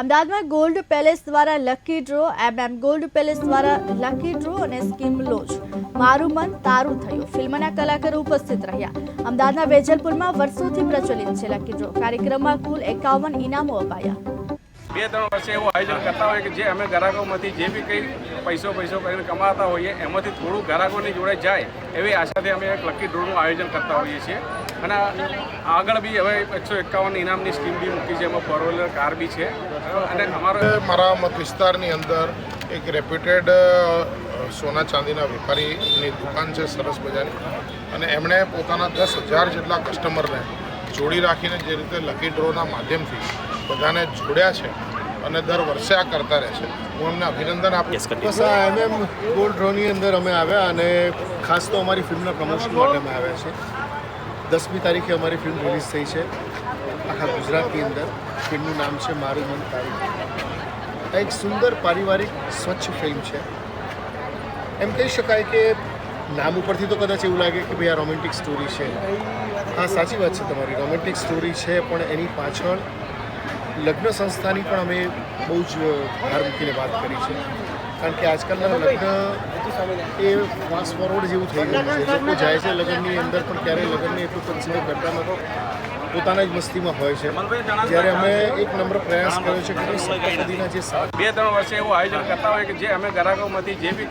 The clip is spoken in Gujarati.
અમદાવાદમાં ગોલ્ડ પેલેસ દ્વારા લકી ડ્રો, એમ એમ ગોલ્ડ પેલેસ દ્વારા લકી ડ્રો અને સ્કીમ લોજ મારું મન તારું થયું. ફિલ્મના કલાકારો ઉપસ્થિત રહ્યા. અમદાવાદના વેજલપુરમાં વર્ષોથી પ્રચલિત છે લકી ડ્રો. કાર્યક્રમમાં કુલ એકાવન ઇનામો અપાયા. બે, ત્રણ વર્ષે એવું આયોજન કરતા હોઈએ કે જે અમે ગ્રાહકોમાંથી જે બી કંઈ પૈસો પૈસો કરીને કમાતા હોઈએ, એમાંથી થોડું ગ્રાહકોની જોડે જાય, એવી આશાથી અમે એક લકી ડ્રોનું આયોજન કરતા હોઈએ છીએ. અને આગળ બી હવે એકસો એકાવન ઇનામની સ્કીમ બી મૂકી છે, એમાં ફોર વ્હીલર કાર બી છે. અને અમારો મારા મત વિસ્તારની અંદર એક રેપ્યુટેડ સોના ચાંદીના વેપારીની દુકાન છે સરસ મજાની. અને એમણે પોતાના દસ હજાર જેટલા કસ્ટમરને જોડી રાખીને જે રીતે લકી ડ્રોના માધ્યમથી બધાને જોડ્યા છે અને દર વર્ષે આ કરતા રહે છે. હું એમને અભિનંદન આપું બસ આ એમએમ ગોલ્ડ ડ્રોની અંદર અમે આવ્યા અને ખાસ તો અમારી ફિલ્મના પ્રમોશન માટે અમે આવ્યા છે દસમી તારીખે અમારી ફિલ્મ રિલીઝ થઈ છે આખા ગુજરાતની અંદર. ફિલ્મનું નામ છે મારું મન તારું. આ એક સુંદર પારિવારિક સ્વચ્છ ફિલ્મ છે. એમ કહી શકાય કે નામ ઉપરથી તો કદાચ એવું લાગે કે ભાઈ આ રોમેન્ટિક સ્ટોરી છે. હા સાચી વાત છે તમારી. રોમેન્ટિક સ્ટોરી છે પણ એની પાછળ લગ્ન સંસ્થાની પણ અમે બહુ જ ભાર મૂકીને વાત કરી છે. કારણ કે આજકાલના લગ્ન એ ફાસ્ટ ફોરવર્ડ જેવું થઈ ગયું છે. લોકો જાય છે લગ્નની અંદર પણ ક્યારેય લગ્નને એટલું કન્સિડર કરતા નથી પોતાના જ મસ્તીમાં હોય છે. જ્યારે અમે એક નંબર પ્રયાસ કર્યો છે કે જે બે ત્રણ વર્ષે એવું આયોજન કરતા હોય કે જે અમે ગ્રાહકોમાંથી જે બી